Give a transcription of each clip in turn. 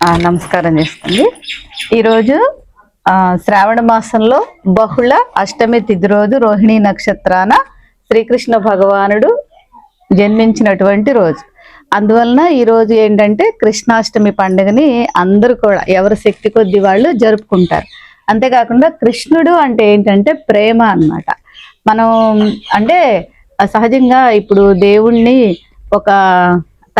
నమస్కారం చేస్తుంది. ఈరోజు శ్రావణ మాసంలో బహుళ అష్టమి తిథి రోజు రోహిణి నక్షత్రాన శ్రీకృష్ణ భగవానుడు జన్మించినటువంటి రోజు. అందువలన ఈరోజు ఏంటంటే కృష్ణాష్టమి పండుగని అందరూ కూడా ఎవరి శక్తి కొద్ది వాళ్ళు జరుపుకుంటారు. అంతేకాకుండా కృష్ణుడు అంటే ఏంటంటే ప్రేమ అన్నమాట. మనం అంటే సహజంగా ఇప్పుడు దేవుణ్ణి ఒక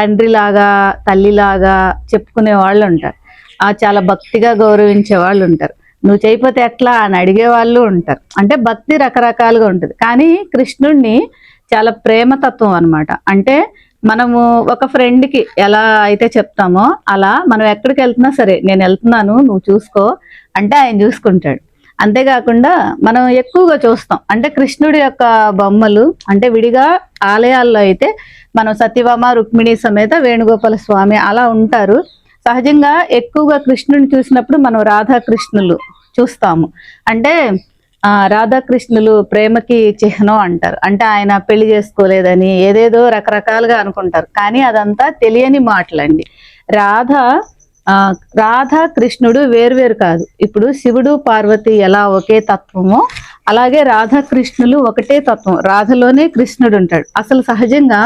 తండ్రిలాగా తల్లిలాగా చెప్పుకునే వాళ్ళు ఉంటారు ఆ చాలా భక్తిగా గౌరవించే వాళ్ళు ఉంటారు నువ్వు చేయకపోతే ఎట్లా అని అడిగే వాళ్ళు ఉంటారు. అంటే భక్తి రకరకాలుగా ఉంటుంది. కానీ కృష్ణుడిని చాలా ప్రేమతత్వం అనమాట అంటే మనము ఒక ఫ్రెండ్కి ఎలా అయితే చెప్తామో అలా మనం ఎక్కడికి వెళ్తున్నా సరే నేను వెళ్తున్నాను నువ్వు చూసుకో అంటే ఆయన చూసుకుంటాడు. అంతేకాకుండా మనం ఎక్కువగా చూస్తాం. అంటే కృష్ణుడి యొక్క బొమ్మలు అంటే విడిగా ఆలయాల్లో అయితే మనం సత్యభామ రుక్మిణి సమేత వేణుగోపాల స్వామి అలా ఉంటారు. సహజంగా ఎక్కువగా కృష్ణుని చూసినప్పుడు మనం రాధాకృష్ణులు చూస్తాము. అంటే రాధాకృష్ణులు ప్రేమకి చిహ్నం అంటారు. అంటే ఆయన పెళ్ళి చేసుకోలేదని ఏదేదో రకరకాలుగా అనుకుంటారు. కానీ అదంతా తెలియని మాటలండి. రాధ రాధా కృష్ణుడు వేరువేరు కాదు. ఇప్పుడు శివుడు పార్వతి ఎలా ఒకే తత్వమో అలాగే రాధాకృష్ణులు ఒకటే తత్వం. రాధలోనే కృష్ణుడు ఉంటాడు అసలు సహజంగా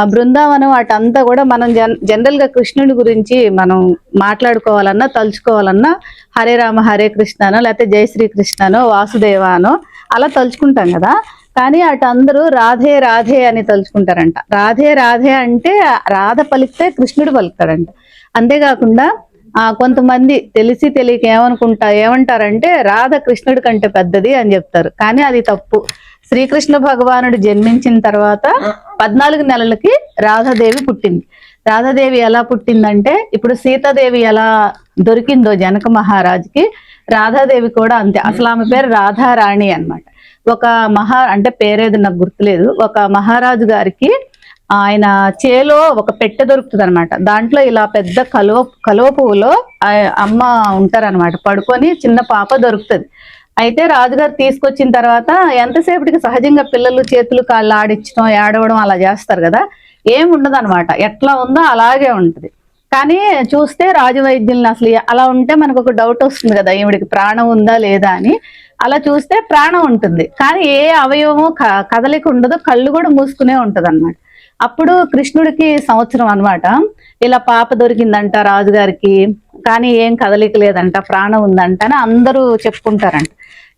ఆ బృందావనం వాటంతా కూడా మనం జన్ జనరల్గా కృష్ణుడి గురించి మనం మాట్లాడుకోవాలన్నా తలుచుకోవాలన్నా హరే రామ హరే కృష్ణనో లేకపోతే జై శ్రీకృష్ణనో వాసుదేవానో అలా తలుచుకుంటాం కదా. కానీ అటు అందరూ రాధే రాధే అని తలుచుకుంటారంట. రాధే రాధే అంటే రాధ పలికితే కృష్ణుడు పలుకుతాడంట. అంతేకాకుండా ఆ కొంతమంది తెలిసి తెలియక ఏమనుకుంటా ఏమంటారంటే రాధ కృష్ణుడి కంటే పెద్దది అని చెప్తారు. కానీ అది తప్పు. శ్రీకృష్ణ భగవానుడు జన్మించిన తర్వాత పద్నాలుగు నెలలకి రాధాదేవి పుట్టింది. రాధాదేవి ఎలా పుట్టిందంటే ఇప్పుడు సీతాదేవి ఎలా దొరికిందో జనక మహారాజుకి రాధాదేవి కూడా అంతే. అసలు ఆమె పేరు రాధారాణి అన్నమాట. ఒక మహా అంటే పేరేది నాకు గుర్తులేదు. ఒక మహారాజు గారికి ఆయన చేలో ఒక పెట్టె దొరుకుతుంది అనమాట దాంట్లో ఇలా పెద్ద కలువ కలువ పువ్వులో అమ్మ ఉంటారనమాట పడుకొని చిన్న పాప దొరుకుతుంది. అయితే రాజుగారు తీసుకొచ్చిన తర్వాత ఎంతసేపటికి సహజంగా పిల్లలు చేతులు కాళ్ళు ఆడించడం ఏడవడం అలా చేస్తారు కదా. ఏం ఉండదు అనమాట ఎట్లా ఉందో అలాగే ఉంటుంది. కానీ చూస్తే రాజవైద్యుల్ని అసలు అలా ఉంటే మనకు ఒక డౌట్ వస్తుంది కదా ఈవిడికి ప్రాణం ఉందా లేదా అని. అలా చూస్తే ప్రాణం ఉంటుంది. కానీ ఏ అవయవము క- కదలిక ఉండదు. కళ్ళు కూడా మూసుకునే ఉంటది అప్పుడు కృష్ణుడికి సంవత్సరం అనమాట ఇలా పాప దొరికిందంట రాజుగారికి కానీ ఏం కదలిక లేదంట ప్రాణం ఉందంట అని అందరూ చెప్పుకుంటారంట.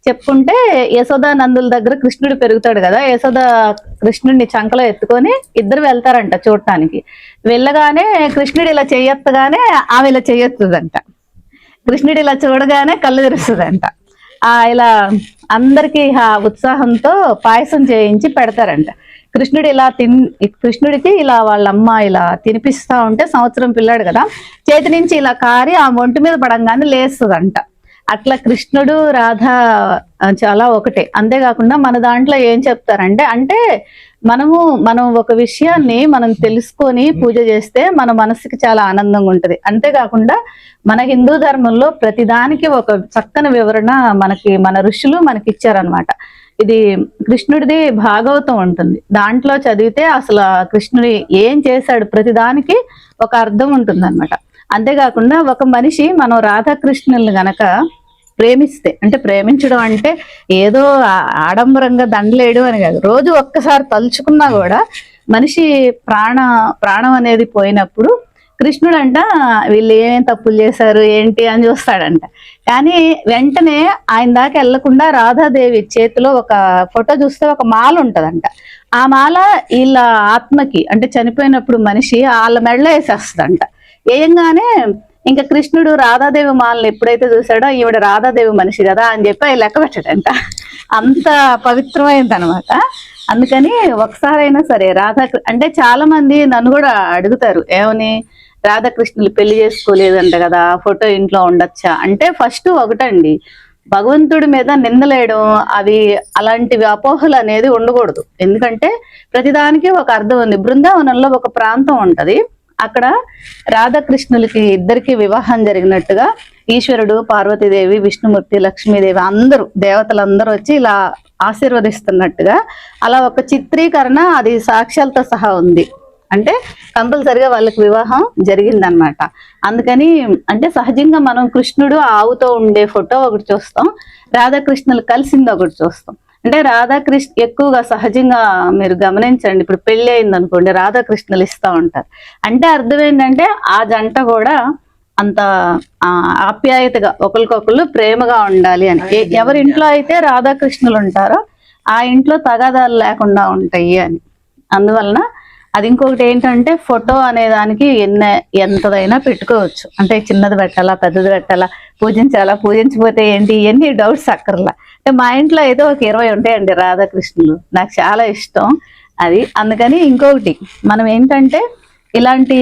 చెప్పుకుంటే యశోద నందుల దగ్గర కృష్ణుడు పెరుగుతాడు కదా యశోద కృష్ణుడిని చంకలో ఎత్తుకొని ఇద్దరు వెళ్తారంట చూడటానికి. వెళ్ళగానే కృష్ణుడు ఇలా చెయ్యెత్తగానే ఆమె ఇలా చెయ్యొస్తుందంట కృష్ణుడు ఇలా చూడగానే కళ్ళు తెరుస్తుందంట. ఆ ఇలా అందరికి ఆ ఉత్సాహంతో పాయసం చేయించి పెడతారంట. కృష్ణుడు ఇలా తిన్ కృష్ణుడికి ఇలా వాళ్ళ అమ్మ ఇలా తినిపిస్తా ఉంటే సంవత్సరం పిల్లాడు కదా చేతి నుంచి ఇలా కారి ఆ ఒంటి మీద పడంగానే లేస్తుందంట. అట్లా కృష్ణుడు రాధ చాలా ఒకటే. అంతేకాకుండా మన దాంట్లో ఏం చెప్తారంటే అంటే మనము మనం ఒక విషయాన్ని మనం తెలుసుకొని పూజ చేస్తే మన మనసుకి చాలా ఆనందంగా ఉంటది. అంతేకాకుండా మన హిందూ ధర్మంలో ప్రతిదానికి ఒక చక్కని వివరణ మనకి మన ఋషులు మనకి ఇచ్చారనమాట ఇది కృష్ణుడిది భాగవతం ఉంటుంది. దాంట్లో చదివితే అసలు కృష్ణుడి ఏం చేశాడు ప్రతిదానికి ఒక అర్థం ఉంటుంది అనమాట అంతేకాకుండా ఒక మనిషి మనం రాధాకృష్ణుల్ని గనక ప్రేమిస్తే అంటే ప్రేమించడం అంటే ఏదో ఆడంబరంగా దండలేడు అని కాదు రోజు ఒక్కసారి తలుచుకున్నా కూడా మనిషి ప్రాణ ప్రాణం అనేది పోయినప్పుడు కృష్ణుడు అంట వీళ్ళు ఏమేమి తప్పులు చేశారు ఏంటి అని చూస్తాడంట. కానీ వెంటనే ఆయన దాకా వెళ్ళకుండా రాధాదేవి చేతిలో ఒక ఫోటో చూస్తే ఒక మాల ఉంటదంట. ఆ మాల వీళ్ళ ఆత్మకి అంటే చనిపోయినప్పుడు మనిషి వాళ్ళ మెడలో వేసేస్తుందంట. వేయంగానే ఇంకా కృష్ణుడు రాధాదేవి మాలను ఎప్పుడైతే చూసాడో ఈవిడ రాధాదేవి మనిషి కదా అని చెప్పి అవి లెక్క పెట్టాడంట. అంత పవిత్రమైంది అనమాట అందుకని ఒకసారైనా సరే రాధా అంటే చాలా మంది నన్ను కూడా అడుగుతారు ఏమని? రాధాకృష్ణులు పెళ్ళి చేసుకోలేదంట కదా ఫోటో ఇంట్లో ఉండొచ్చా? అంటే ఫస్ట్ ఒకటండి భగవంతుడి మీద నిందలేయడం అవి అలాంటివి అపోహలు అనేది ఉండకూడదు. ఎందుకంటే ప్రతిదానికి ఒక అర్థం ఉంది. బృందావనంలో ఒక ప్రాంతం ఉంటది. అక్కడ రాధాకృష్ణులకి ఇద్దరికి వివాహం జరిగినట్టుగా ఈశ్వరుడు పార్వతీదేవి విష్ణుమూర్తి లక్ష్మీదేవి అందరూ దేవతలందరూ వచ్చి ఇలా ఆశీర్వదిస్తున్నట్టుగా అలా ఒక చిత్రీకరణ అది సాక్ష్యాలతో సహా ఉంది. అంటే కంపల్సరిగా వాళ్ళకి వివాహం జరిగిందనమాట. అందుకని అంటే సహజంగా మనం కృష్ణుడు ఆవుతో ఉండే ఫోటో ఒకటి చూస్తాం రాధాకృష్ణులు కలిసింది ఒకటి చూస్తాం. అంటే రాధాకృష్ణ ఎక్కువగా సహజంగా మీరు గమనించండి ఇప్పుడు పెళ్ళి అయింది అనుకోండి రాధాకృష్ణులు ఇస్తా ఉంటారు. అంటే అర్థం ఏంటంటే ఆ జంట కూడా అంత ఆప్యాయతగా ఒకరికొకళ్ళు ప్రేమగా ఉండాలి అని. ఎవరి ఇంట్లో అయితే రాధాకృష్ణులు ఉంటారో ఆ ఇంట్లో తగాదాలు లేకుండా ఉంటాయి అని. అందువలన అది ఇంకొకటి ఏంటంటే ఫోటో అనే దానికి ఎన్న ఎంతదైనా పెట్టుకోవచ్చు. అంటే చిన్నది పెట్టాలా పెద్దది పెట్టాలా పూజించాలా పూజించకపోతే ఏంటి ఇవన్నీ డౌట్స్ అక్కర్లా. అంటే మా ఇంట్లో అయితే ఒక ఇరవై ఉంటాయండి రాధాకృష్ణులు. నాకు చాలా ఇష్టం అది. అందుకని ఇంకొకటి మనం ఏంటంటే ఇలాంటి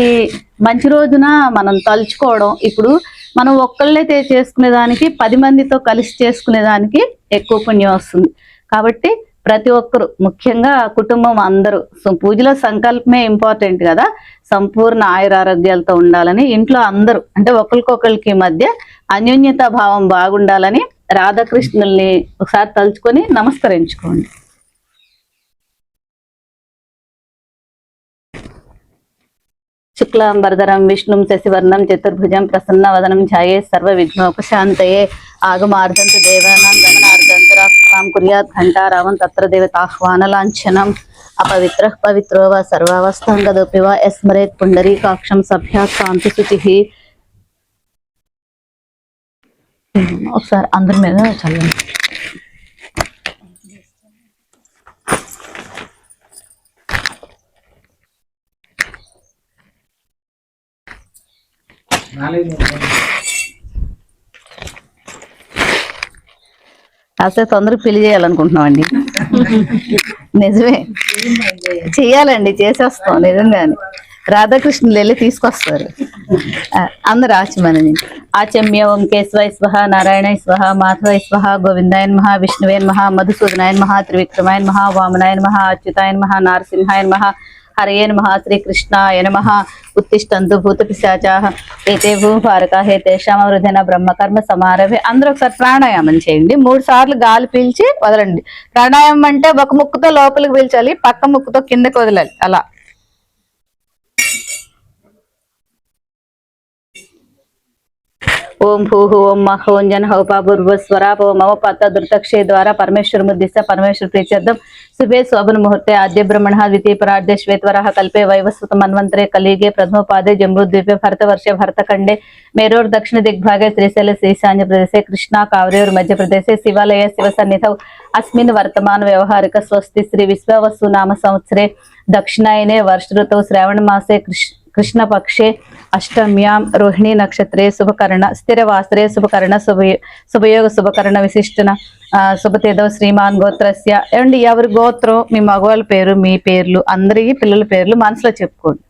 మంచి రోజున మనం తలుచుకోవడం ఇప్పుడు మనం ఒక్కళ్ళే చేసుకునే దానికి పది మందితో కలిసి చేసుకునే దానికి ఎక్కువ పుణ్యం వస్తుంది. కాబట్టి ప్రతి ఒక్కరు ముఖ్యంగా కుటుంబం అందరూ. సో పూజలో సంకల్పమే ఇంపార్టెంట్ కదా. సంపూర్ణ ఆయురారోగ్యాలతో ఉండాలని ఇంట్లో అందరూ అంటే ఒకరికొకరికి మధ్య అన్యోన్యతా భావం బాగుండాలని రాధాకృష్ణుల్ని ఒకసారి తలుచుకొని నమస్కరించుకోండి. శుక్లాంబరధరం విష్ణుం శశివర్ణం చతుర్భుజం ప్రసన్న వదనం ఛాయే సర్వ విఘ్నోపశాంతయే ఆగమార్ధంతు దేవానం గమనార్ధంతు రాక్షసాం కుర్యాత్ ఘంటారావం తత్ర దేవతాహ్వానలాంఛనం అపవిత్ర పవిత్రో వా సర్వావస్థాంగదోపి వా యస్మరేత్ పుండరీకాక్షం సభ్యాత్ కాంతి శుచి ఒకసారి అందరి మీద చల్లండి కాసేపు తొందరగా పెళ్ళి చేయాలనుకుంటున్నామండి. నిజమే. చెయ్యాలండి చేసేస్తాం నిజంగానే. రాధాకృష్ణులు వెళ్ళి తీసుకొస్తారు. అందరు ఆచమనని ఆచమ్య ఓం కేశవాయ స్వహ నారాయణ స్వహ మాధవ స్వహ గోవిందాయన్ మహా విష్ణువేన్ మహా మధుసూదనాయన్ మహా త్రివిక్రమాయన్ మహా వామనాయన్ మహా అచ్యుతాయన్ మహా నారసింహాయన్ మహా హరయే నమ శ్రీకృష్ణాయ నమ ఉత్తిష్టంతు భూత పిశాచా ఏతే భూభారక హే తేషామ వృధన బ్రహ్మకర్మ సమారభే అందరూ ఒకసారి ప్రాణాయామం చేయండి. మూడు సార్లు గాలి పీల్చి వదలండి. ప్రాణాయామం అంటే ఒక ముక్కుతో లోపలికి పీల్చాలి పక్క ముక్కుతో కిందకి వదలాలి. అలా. ओम भूहु ओम महोजन हौपापूर्वस्वराप मम पत दृतक्ष द्वारा परमेश्वर मुद्दिस्त परमेश्वर प्रीत्यर्थम शुभे शोभन मुहूर्ते आद्य ब्रह्मण द्वितीय प्रार्थ्य श्वेतर कल्पे वैवस्वत मन्वंतरे कलीगे प्रथमोपाधे जम्बूद्वीपे भरतवर्ष भरतखंडे मेरोर दक्षिण दिग्भागे श्रीशैल श्रीशान्य प्रदेश कृष्णा कावरूर मध्यप्रदेश शिवालय शिव सन्निध अस्मिन् वर्तमान व्यवहारिक स्वस्ति श्री विश्ववस्तुनाम संवत्सरे दक्षिणायने वर्ष ऋतु श्रावण मासे कृष्ण पक्षे అష్టమ్యాం రోహిణీ నక్షత్రే శుభకరణ స్థిరవాసరే శుభకరణ శుభ శుభయోగ శుభకరణ విశిష్టన శుభతేదవ శ్రీమాన్ గోత్రస్య ఏమండి ఎవరి గోత్రం మీ మగవాళ్ళ పేరు మీ పేర్లు అందరి పిల్లల పేర్లు మనసులో చెప్పుకోండి.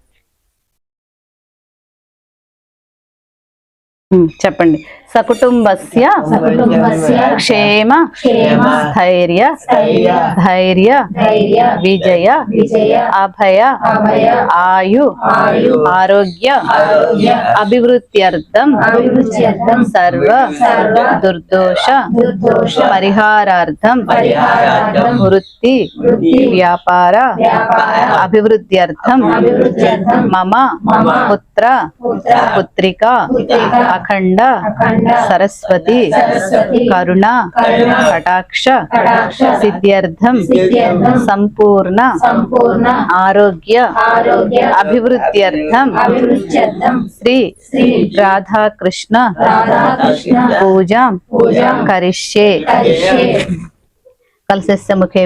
చెప్పండి. సకుటుంబస్య క్షేమ స్థైర్య ధైర్య విజయ అభయ ఆయు ఆరోగ్య అభివృద్ధ్యర్థం సర్వ దుర్దోష పరిహారార్థం వృత్తి వ్యాపార అభివృద్ధ్యర్థం మమ పుత్ర పుత్ర పుత్రిక పుత్రిక అఖండ అఖండ సరస్వతి సరస్వతి కరుణ కరుణ కటాక్ష కటాక్ష సిద్ధ్యర్థం సిద్ధ్యర్థం సంపూర్ణ సంపూర్ణ ఆరోగ్య ఆరోగ్య అభివృద్ధ్యర్థం అభివృద్ధ్యర్థం శ్రీ శ్రీ రాధాకృష్ణ రాధాకృష్ణ పూజాం పూజాం కరిష్యే కరిష్యే కలశస్య ముఖే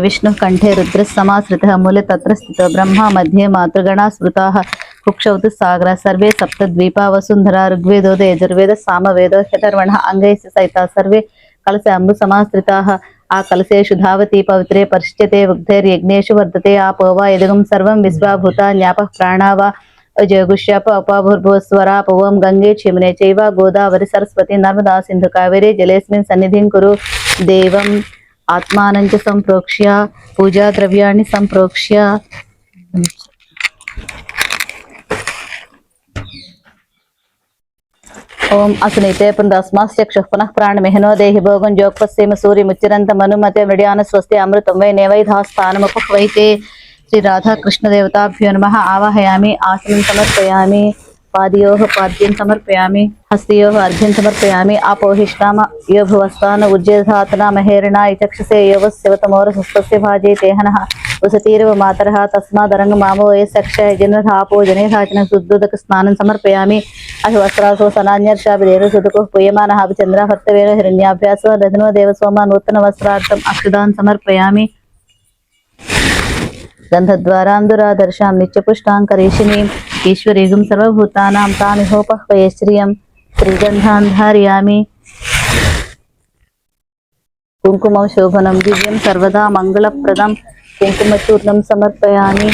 విష్ణు కుక్షౌతు సాగర సర్వే సప్త ద్వీపా వసుంధర ఋగ్వేదోద యజుర్వేద సామవేదో హ్యతర్వణ అంగైస్ సైత సర్వే కలశ అంబు సమాశ్రితా. ఆ కలశేషు ధావతి పవిత్రే పరిష్యతే ఉగ్ధైర్యజ్ఞేషు వర్ధతే ఆ పోవా ఎదుగం సర్వం విశ్వాభూత జ్ఞాప ప్రాణావా. జగుష్యాప అపాభూర్భువస్వరా పవం గంగే చిమనే చైవ గోదావరి సరస్వతి నర్మదా సింధు కావేరి జలేస్మిన్ సన్నిధిం కురు. దేవం ఆత్మానంచ సంప్రోక్ష్య పూజా ద్రవ్యాన్ని సంప్రోక్ష్య. ఓం అసునీతే పునరస్మాశ్చక్షు పునః ప్రాణమిహినో దేహి భోగం జోక్పస్సేమ సూర్యముచ్చిరంత మనుమతే మృడియాన స్వస్తి అమృతం వై నేవైధాస్థానముపహ్వైతే శ్రీ రాధాకృష్ణ దేవతాభ్యో నమ. ఆవాహయామి ఆసనం సమర్పయామి. పాదయోః పాద్యం సమర్పయామి హస్తయో అర్ఘ్యం సమర్పయామి ఆపోహిష్టామ యో భువస్థాన ఉజ్జేధాతన మహేరణ శివతమోర యోగస్యవతమోరసస్య భాజే తేహన వసతీరవ మాతర తస్మాదరంగ మామో ఏ సక్ష జనేధాచన శుద్ధోదక స్నానం సమర్పయామి అహి వస్త్రాసో సనాన్యర్షాభిదేవ సుదుకు పుయమానः అభిచంద్ర భర్తవేన హిరణ్యాభ్యాస రథనో దేవసోమ నూతన వస్త్రార్థం అక్షుదాన్ సమర్పయామి గంధద్వారాంధురాదర్శాం నిత్యపుష్టాం కరీషిణీం ఈశ్వరీగుం సర్వభూతానాం తామిహోపహ్వయశ్రియం త్రిగంధాన్ ధారయామి కుంకుమం శోభనం దివ్యం సర్వదా మంగళప్రదం కుంకుమచూర్ణం సమర్పయాని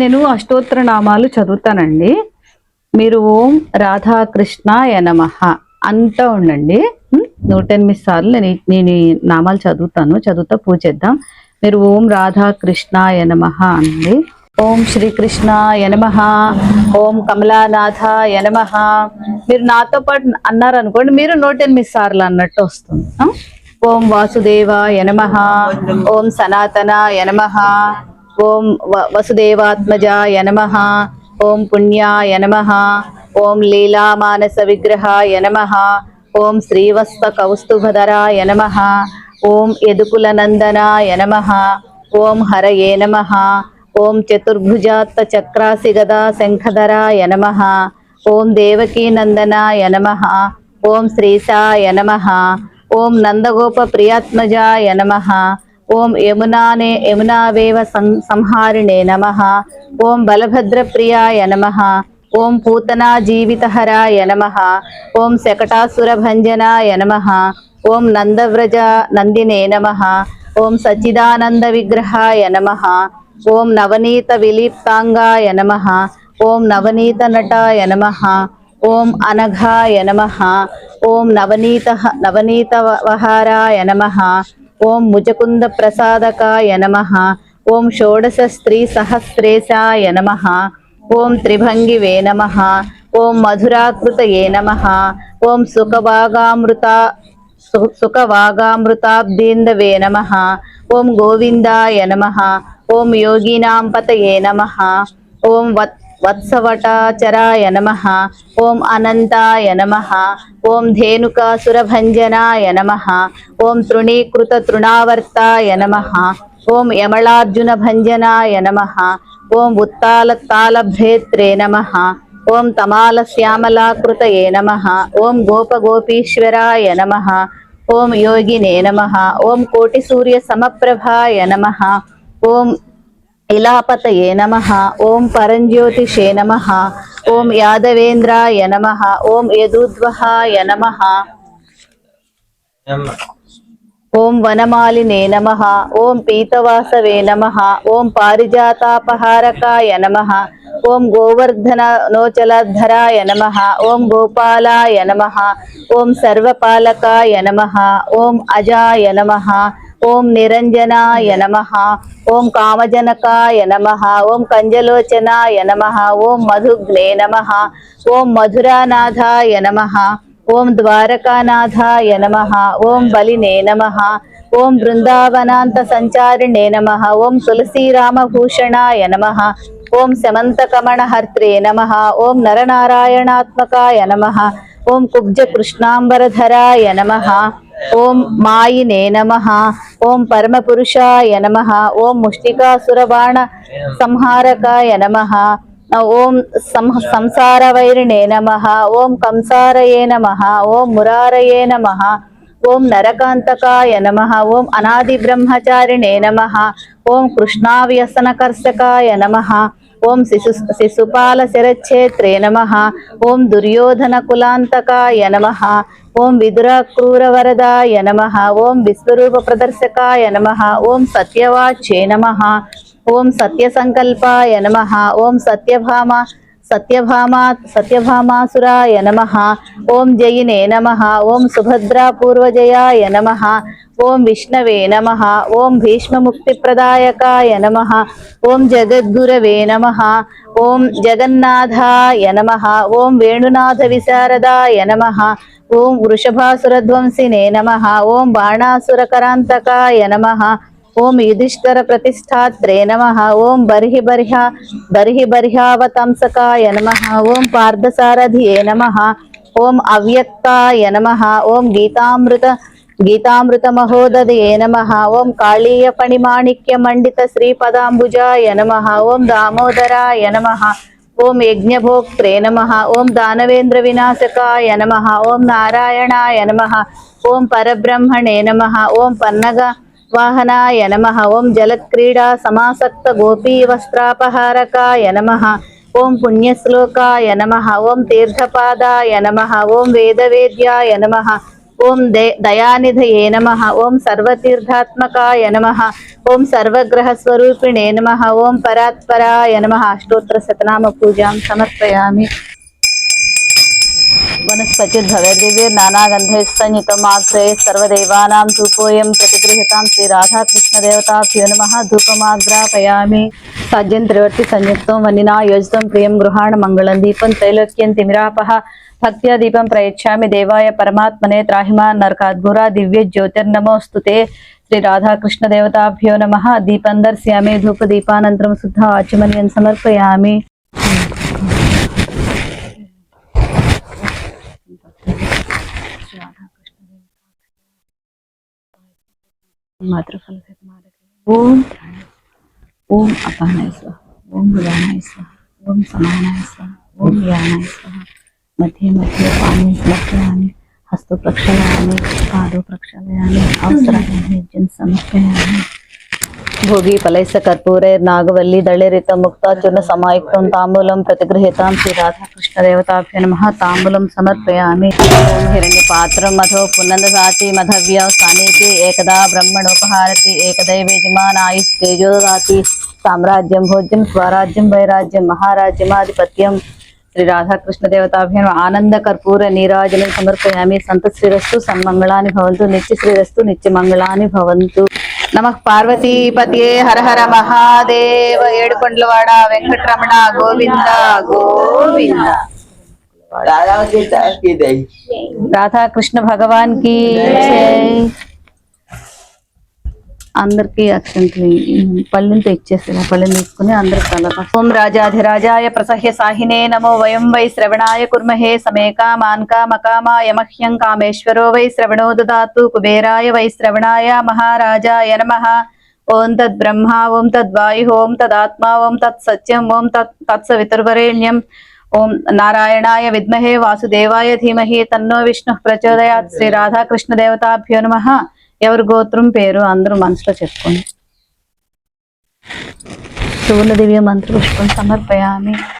నేను అష్టోత్తర నామాలు చదువుతానండి. మీరు ఓం రాధాకృష్ణాయ నమః అంతా ఉండండి. నూట ఎనిమిది సార్లు నేను నేను నామాలు చదువుతాను. చదువుతా పూజ చేద్దాం. మీరు ఓం రాధాకృష్ణాయ నమః అండి. ఓం శ్రీకృష్ణ నమః. ఓం కమలానాథ యనమ మీరు నాతో పాటు అన్నారు అనుకోండి మీరు నూట ఎనిమిది సార్లు అన్నట్టు వస్తుంది. ఓం వాసుదేవ యనమ ఓం సనాతన యనమ ఓం వ- వసుదేవాత్మజాయ ఓం పుణ్యాయ నమః. ఓం లీలామానస విగ్రహాయ నమః. ఓం శ్రీవస్త కౌస్తుభధరాయ నమః. ఓం యదుకుల నందనాయ ఓం హరయే నమః. ఓం చతుర్భుజాత్త చక్రాసి గదా శంఖధరాయ నమ. ఓం దేవకీ నందనాయ నమః. ఓం శ్రీసాయ నమ. ఓం నందగోప ప్రియాత్మజాయ నమ. ఓం యమునానే యమునావేవ సంహారిణే నమ. ఓం బలభద్రప్రియాయ నమ. ఓం పూతనా జీవితహరాయ నమః. ఓం శకటాసురభంజనాయ నమ. ఓం నందవ్రజ నందినే నమ. ఓం సచ్చిదానంద విగ్రహాయ నమ. ఓం నవనీత విలీప్తాంగాయ నమ. ఓం నవనీత నటాయ నమ. ఓం అనఘాయ నమ. ఓం నవనీత నవనీతవహారాయ నమ. ఓం ముజకుంద ప్రసాదకాయ నమ. ఓం షోడశ స్త్రీ సహస్రేశాయ నమ. ఓం త్రిభంగివే నమ. ఓం మధురాకృతయే నమ. ఓం సుఖభాగామృత సు- సుఖవాగామృతాబ్దీందవే నమః. ఓం గోవిందాయ నమ. ఓం యోగినాం పతయే నమ ఓం వత్ వత్సవటాచరాయ నమ ఓం అనంతాయ నమ ఓం ధేనుకాసురభంజనాయ నమ ఓం తృణీకృత తృణావర్తాయ నమ ఓం యమళార్జున భంజనాయ నమ ఓం ఉత్తాల తాళభ్రేత్రే నమః ఓం తమాల శ్యామలాకృతయే నమ ఓం గోపగోపీశ్వరాయ నమ ఓం యోగినే నమ ఓం కోటి సూర్య సమప్రభాయ నమ ఓం ఇలాపతయే నమ ఓం పరంజ్యోతిషే నమ ఓం యాదవేంద్రాయ నమ ఓం యదుద్వహాయ నమ ఓం వనమాలినే నమ ఓం పీతవాసవే నమ ఓం పారిజాతాపహారకాయ నమ ఓం గోవర్ధన నోచలధరాయ నమ ఓం గోపాలాయ నమ ఓం సర్వపాలకాయ నమ ఓం అజాయ నమ ఓం నిరంజనాయ నమ ఓం కామజనకాయ నమ ఓం కంజలోచనాయ నమ ఓం మధుగ్నే నమ ఓం మధురానాథాయ నమ ఓం ద్వారకానాథాయ నమ ఓం బలినే నమ ఓం బృందావనాంత సంచారిణే నమ ఓం తులసీరామభూషణాయ నమ ఓం శమంతకమణహర్త్రే నమ ఓం నరనారాయణాత్మకాయ నమ ఓం కుబ్జ కృష్ణాంబరధరాయ నమ ఓం మాయినే నమ. ఓం పరమపురుషాయ నమ. ఓం ముష్టికాసురబాణ సంహారకాయ నమ. ఓం సం సంసారవైరిణే నమ. ఓం కంసారయే నమ. ఓం మురారయే నమ. ఓం నరకాంతకాయ నమ. ఓం అనాది బ్రహ్మచారిణే నమ. ఓం కృష్ణావ్యసనకర్షకాయ నమ. ఓం శిశు శిశుపాల శిరచ్ఛేత్రే నమ. ఓం దుర్యోధన కులాంతకాయ నమ. ఓం విదుర క్రూరవరదాయ నమ. ఓం విశ్వరూప ప్రదర్శకాయ నమ. ఓం సత్యవాచ్యే నమ. ఓం సత్యసంకల్పాయ నమ. ఓం సత్యభామ సత్యభామా సత్యభామాసురాయ నమ ఓం జయినే నమ ఓం సుభద్రా పూర్వజయాయ నమ ఓం విష్ణవే నమ ఓం భీష్మముక్తిప్రదాయకాయ నమ ఓం జగద్గురవే నమ ఓం జగన్నాథాయ నమ ఓం వేణునాథ విశారదాయ నమ ఓం వృషభాసురధ్వంసినే నమ ఓం బాణాసురకరాంతకాయ నమ ఓం యుధిష్ఠర ప్రతిష్టాత్రే నమ ఓం బర్హి బర్హ బర్హి బర్హావతంసకాయ నమ ఓం పార్థసారథియే నమ ఓం అవ్యక్తాయ నమ ఓం గీతామృత గీతామృత మహోదయే నమ ఓం కాళీయ పణిమాణిక్య మండిత శ్రీపదాంబుజాయ నమ ఓం దామోదరాయ నమ ఓం యజ్ఞభోక్త్రే నమ ఓం దానవేంద్ర వినాశకాయ నమ ఓం నారాయణాయ నమ ఓం పరబ్రహ్మణే నమ ఓం పన్నగ వాహనాయ నమ. ఓం జలక్రీడా సమాసక్త గోపీ వస్త్రాపహారకాయ నమ. ఓం పుణ్యశ్లోకాయ నమ. ఓం తీర్థపాదాయ నమ. ఓం వేదవేద్యాయ నమ. ఓం దయానిధయే నమ. ఓం సర్వతీర్థాత్మకాయ నమ. ఓం సర్వగ్రహస్వరూపిణే నమ. ఓం పరాత్పరాయ నమ. అష్టోత్తర శతనామ పూజాం సమర్పయామి. वनस्पतिर्भवेर्दिव्यैर्नानागन्धैः संयुतमाग्रे सर्वदेवानां धूपोऽयं प्रतिगृहीतां श्रीराधाकृष्णदेवताभ्यो नमः। धूपमाग्रापयामि। साज्यं त्रिवर्ति संयुक्तं वनिना प्रियं गृहाण मङ्गलं दीपं त्रैलोक्यं तिमिरापः। भक्त्या दीपं प्रयच्छामि देवाय परमात्मने त्राहिमा नरकाद्गुरा दिव्य ज्योतिर्नमोऽस्तु ते। श्रीराधाकृष्णदेवताभ्यो नमः। दीपं दर्शयामि। धूपदीपानन्तरं शुद्ध आचमनीयं समर्पयामि। मातृफलसमारके ओम ओम अपानाय स्वाहा ओम उदानाय स्वाहा ओम समानाय स्वाहा। ओम यानाय स्वाहा। मध्ये मध्ये पानी प्रक्षालयामि हस्तो प्रक्षालयामि पादो प्रक्षालयामि अवसराणि यज्ञं समर्पयामि ಭೋಗಿ ಪಲೈಸ ಕರ್ಪೂರೈರ್ ನಾಗವಲ್ಲಿ ದಳಿರಿತ ಮುಕ್ತ ಚೂರ್ಣ ಸಮಾಯುಕ್ತಂ ತಾಂಬೂಲಂ ಪ್ರತಿಗೃಹಿತಾಂ ಶ್ರೀ ರಾಧಾಕೃಷ್ಣ ದೇವತಾಭ್ಯ ನಮಃ ತಾಂಬೂಲಂ ಸಮರ್ಪಯಾಮಿ ಓಂ ಹಿರಣ್ಯ ಪಾತ್ರಂ ಮಧೋ ಪುನಂದ ಸಾತಿ ಮಧವ್ಯ ಸ್ಥಾನೇತಿ ಏಕದಾ ಬ್ರಹ್ಮಣೋಪಹಾರತಿ ಏಕದೈವೇ ಜಿಮಾನಾಯುಸ್ ತೇಜೋದಾತಿ సామ్రాజ్యం భోజ్యం స్వరాజ్యం వైరాజ్యం మహారాజ్యమాధిపత్యం శ్రీ రాధాకృష్ణ దేవతాభ్యం ఆనంద కర్పూర నీరాజనం సమర్పయామి సంత శ్రీరస్తు సన్మంగళాని భవంతు నిత్య శ్రీరస్తు నిత్య మంగళాని భవంతు నమ పార్వతీపతియే హర మహాదేవ ఏడుకొండలవాడ వెంకటరమణ గోవింద గోవింద. రాధాకృష్ణ భగవాన్కి అందరికి అక్షంతలు పళ్ళెంతో ఇచ్చేస్తారు ఆ పళ్ళెం తీసుకుని అందరికి తల ఓం రాజాధిరాజాయ ప్రసహ్య సాహినే నమో వయం వై శ్రవణాయ కుర్మహే సమేకా మాన్కా కామకామాయ మహ్యం కామేశ్వరో వై శ్రవణో దాతు కుబేరాయ వై శ్రవణాయ మహారాజాయ నమ. ఓం తద్ బ్రహ్మ ఓం తద్వాయు ఓం తదాత్మా ఓం తత్ సత్యం ఓం తత్ తత్సవితుర్వరేణ్యం ఓం నారాయణాయ విద్మహే వాసుదేవాయ ధీమహి తన్నో విష్ణు ప్రచోదయాత్. శ్రీ రాధాకృష్ణ దేవతాభ్యో నమ. ఎవరి గోత్రం పేరు అందరూ మనసులో చెప్పుకోండి. శివుల దివ్య మంత్ర పుష్పం సమర్పయామి.